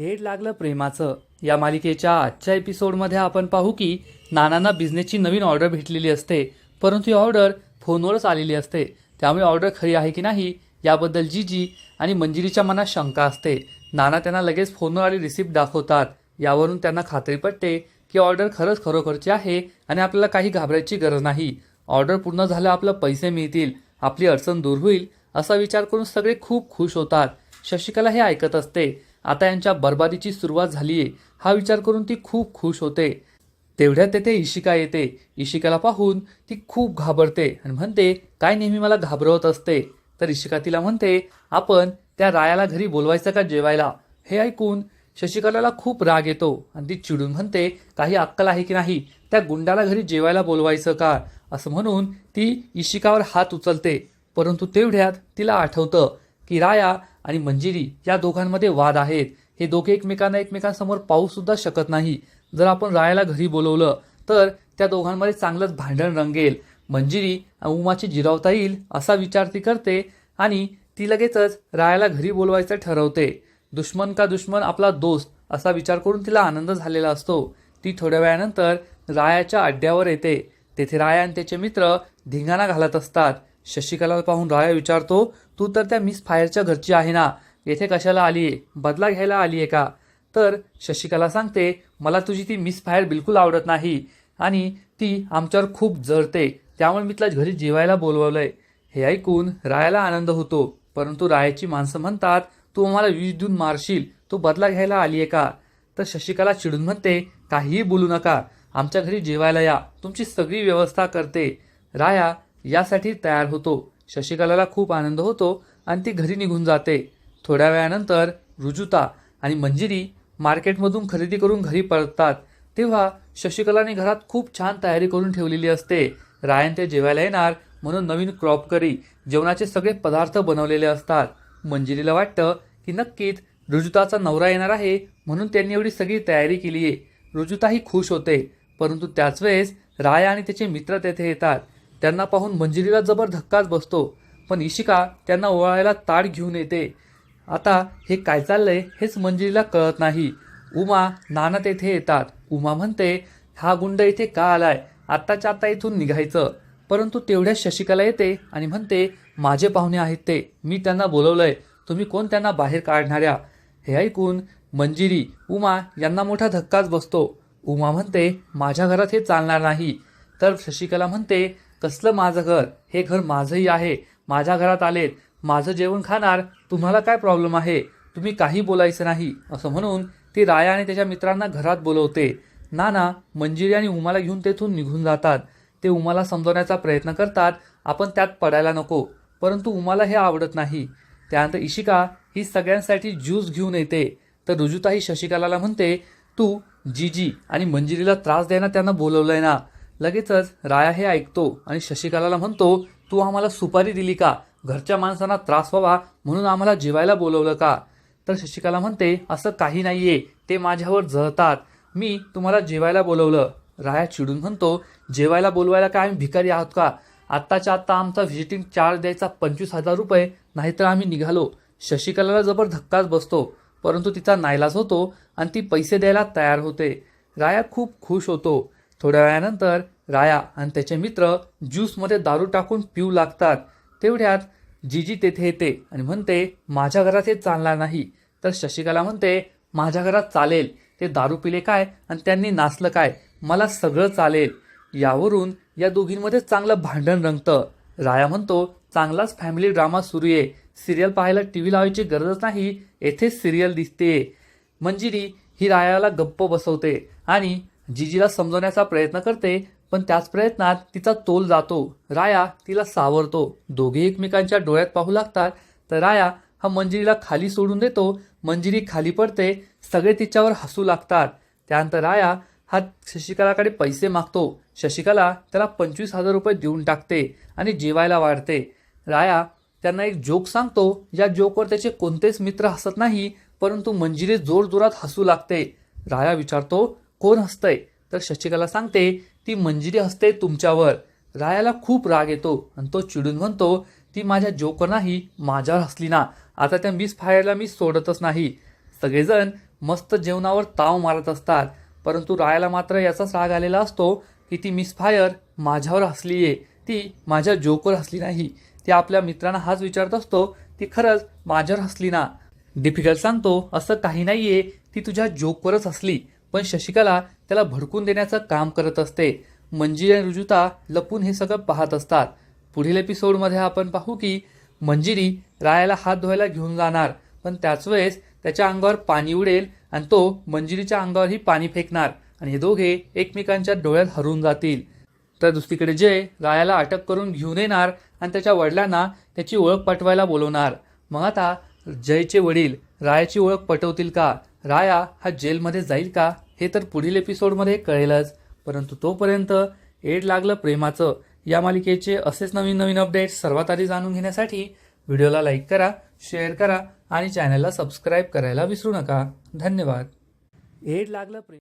Head लागलं प्रेमाचं. या मालिकेच्या आजच्या एपिसोडमध्ये आपण पाहू की नानांना बिझनेसची नवीन ऑर्डर भेटलेली असते परंतु ही ऑर्डर फोनवरच आलेली असते. त्यामुळे ऑर्डर खरी आहे की नाही याबद्दल जीजी आणि मंजिरीच्या मनात शंका असते. नाना त्यांना लगेच फोनवर आली रिसिप्ट दाखवतात. यावरून त्यांना खात्री पटते की ऑर्डर खरंच खरोखरची आहे आणि आपल्याला काही घाबरायची गरज नाही. ऑर्डर पूर्ण झालं आपलं पैसे मिळतील आपली अडचण दूर होईल असा विचार करून सगळे खूप खुश होतात. शशिकला हे ऐकत असते आता यांच्या बर्बादीची सुरुवात झालीये हा विचार करून ती खूप खुश होते. तेवढ्यात तेथे इशिका येते. इशिकाला पाहून ती खूप घाबरते आणि म्हणते काय नेहमी मला घाबरवत असते? तर इशिका तिला म्हणते आपण त्या रायाला घरी बोलवायचं का जेवायला? हे ऐकून शशिकलाला खूप राग येतो आणि ती चिडून म्हणते काही अक्कल आहे की नाही? त्या गुंडाला घरी जेवायला बोलवायचं का? असं म्हणून ती इशिकावर हात उचलते. परंतु तेवढ्यात तिला आठवतं की राया आणि मंजिरी या दोघांमध्ये वाद आहेत. हे दोघे एकमेकांना एकमेकांसमोर पाहू सुद्धा शकत नाही. जर आपण रायाला घरी बोलवलं तर त्या दोघांमध्ये चांगलंच भांडण रंगेल. मंजिरी उमाची जिरावता येईल असा विचार ती करते आणि ती लगेचच रायाला घरी बोलवायचं ठरवते. दुश्मन का दुश्मन आपला दोस्त असा विचार करून तिला आनंद झालेला असतो. ती थोड्या वेळानंतर रायाच्या अड्ड्यावर येते. तेथे राया आणि त्याचे मित्र धिंगाणा घालत असतात. शशिकला पाहून राया विचारतो तू तर त्या मिस फायरच्या घरची आहे ना? येथे कशाला आलीये? बदला घ्यायला आलीये का? तर शशिकला सांगते मला तुझी ती मिस फायर बिलकुल आवडत नाही आणि ती आमच्यावर खूप जळते. त्यामुळे मी तिला घरी जेवायला बोलवलंय. हे ऐकून रायाला आनंद होतो. परंतु रायाची माणसं म्हणतात तू आम्हाला विष देऊन मारशील. तू बदला घ्यायला आलीये का? तर शशिकला चिडून म्हणते काहीही बोलू नका. आमच्या घरी जेवायला या. तुमची सगळी व्यवस्था करते. राया यासाठी तयार होतो. शशिकलाला खूप आनंद होतो आणि ती घरी निघून जाते. थोड्या वेळानंतर रुजुता आणि मंजिरी मार्केटमधून खरेदी करून घरी परततात. तेव्हा शशिकलाने घरात खूप छान तयारी करून ठेवलेली असते. रायन ते जेवायला येणार म्हणून नवीन क्रॉप करी जेवणाचे सगळे पदार्थ बनवलेले असतात. मंजिरीला वाटतं की नक्कीच रुजुताचा नवरा येणार आहे म्हणून त्यांनी एवढी सगळी तयारी केली आहे रुजुताही खुश होते परंतु त्याच वेळेस राया आणि त्याचे मित्र तेथे येतात. त्यांना पाहून मंजिरीला जबर धक्काच बसतो. पण इशिका त्यांना ओवाळायला ताड घेऊन येते. आता हे काय चाललंय हेच मंजिरीला कळत नाही. उमा नाना तेथे येतात. उमा म्हणते हा गुंड इथे का आलाय? आत्ताच्या आत्ता इथून निघायचं. परंतु तेवढ्या शशिकला येते आणि म्हणते माझे पाहुणे आहेत ते. मी त्यांना बोलवलंय. तुम्ही कोण त्यांना बाहेर काढणाऱ्या? हे ऐकून मंजिरी उमा यांना मोठा धक्काच बसतो. उमा म्हणते माझ्या घरात हे चालणार नाही. तर शशिकला म्हणते कसलं माझं घर? हे घर माझंही आहे. माझ्या घरात आलेत. माझं जेवण खाणार. तुम्हाला काय प्रॉब्लेम आहे? तुम्ही काही बोलायचं नाही. असं म्हणून ती राया आणि त्याच्या मित्रांना घरात बोलवते. नाना मंजिरी आणि उमाला घेऊन तेथून निघून जातात. ते उमाला समजवण्याचा प्रयत्न करतात. आपण त्यात पडायला नको. परंतु उमाला हे आवडत नाही. त्यानंतर इशिका ही सगळ्यांसाठी ज्यूस घेऊन येते. तर रुजुताही शशिकलाला म्हणते तू जीजी आणि मंजिरीला त्रास द्यायला त्यांना बोलवलंय ना. लगेचच राया हे ऐकतो आणि शशिकलाला म्हणतो तू आम्हाला सुपारी दिली का? घरच्या माणसांना त्रास व्हावा म्हणून आम्हाला जेवायला बोलवलं का? तर शशिकला म्हणते असं काही नाहीये. ते माझ्यावर जळतात. मी तुम्हाला जेवायला बोलवलं. राया चिडून म्हणतो जेवायला बोलवायला काय आम्ही भिकारी आहोत का? आत्ताच्या आत्ता आमचा व्हिजिटिंग चार्ज द्यायचा पंचवीस हजार रुपये नाहीतर आम्ही निघालो. शशिकलाला जबर धक्काच बसतो परंतु तिचा नाईलाज होतो आणि ती पैसे द्यायला तयार होते. राया खूप खुश होतो. थोड्या वेळानंतर राया आणि त्याचे मित्र ज्यूसमध्ये दारू टाकून पिऊ लागतात. तेवढ्यात जीजी तेथे येते आणि म्हणते माझ्या घरात हे चालणार नाही. तर शशिकला म्हणते माझ्या घरात चालेल. ते दारू पिले काय आणि त्यांनी नाचलं काय? मला सगळं चालेल. यावरून या दोघींमध्ये चांगलं भांडण रंगतं. राया म्हणतो चांगलाच फॅमिली ड्रामा सुरू आहे. सिरियल पाहायला टी व्ही लावायची गरजच नाही. येथेच सिरियल दिसते मंजिरी ही रायाला गप्प बसवते आणि जिजीला समजवण्याचा प्रयत्न करते पण त्याच प्रयत्नात तिचा तोल जातो. राया तिला सावरतो. दोघे एकमेकांच्या डोळ्यात पाहू लागतात तर राया हा मंजिरीला खाली सोडून देतो. मंजिरी खाली पडते सगळे तिच्यावर हसू लागतात. त्यानंतर राया हा शशिकलाकडे पैसे मागतो. शशिकला त्याला पंचवीस हजार रुपये देऊन टाकते आणि जेवायला वाढते. राया त्यांना एक जोक सांगतो. या जोकवर त्याचे कोणतेच मित्र हसत नाही परंतु मंजिरी जोरजोरात हसू लागते. राया विचारतो कोण हसतंय? तर शशिकला सांगते ती मंजिरी हसते तुमच्यावर. रायाला खूप राग येतो आणि तो चिडून म्हणतो ती माझ्या जोकर नाही माझ्यावर हसली ना. आता त्या मिस फायरला मी सोडतच नाही. सगळेजण मस्त जेवणावर ताव मारत असतात परंतु रायाला मात्र याचाच राग आलेला असतो की ती मिस फायर माझ्यावर हसली आहे ती माझ्या जोकवर हसली नाही. ती आपल्या मित्रांना हाच विचारत असतो ती खरंच माझ्यावर हसली ना? डिफिकल्ट सांगतो असं काही नाही आहे ती तुझ्या जोकवरच हसली. पण शशिकला त्याला भडकून देण्याचं काम करत असते. मंजिरी आणि रुजुता लपून हे सगळं पाहत असतात. पुढील एपिसोडमध्ये आपण पाहू की मंजिरी रायाला हात धुवायला घेऊन जाणार पण त्याच वेळेस त्याच्या अंगावर पाणी उडेल आणि तो मंजिरीच्या अंगावरही पाणी फेकणार आणि हे दोघे एकमेकांच्या डोळ्यात हरून जातील. तर दुसरीकडे जय रायाला अटक करून घेऊन येणार आणि त्याच्या वडिलांना त्याची ओळख पटवायला बोलवणार. मग आता जयचे वडील रायाची ओळख पटवतील का? राया हा जेलमध्ये जाईल का हे तर पुढील एपिसोडमध्ये कळेलच. परंतु तोपर्यंत एड लागलं प्रेमाचं या मालिकेचे असेच नवीन नवीन अपडेट्स सर्वात आधी जाणून घेण्यासाठी व्हिडिओला लाईक करा शेअर करा आणि चॅनलला सबस्क्राईब करायला विसरू नका. धन्यवाद. एड लागलं प्रेम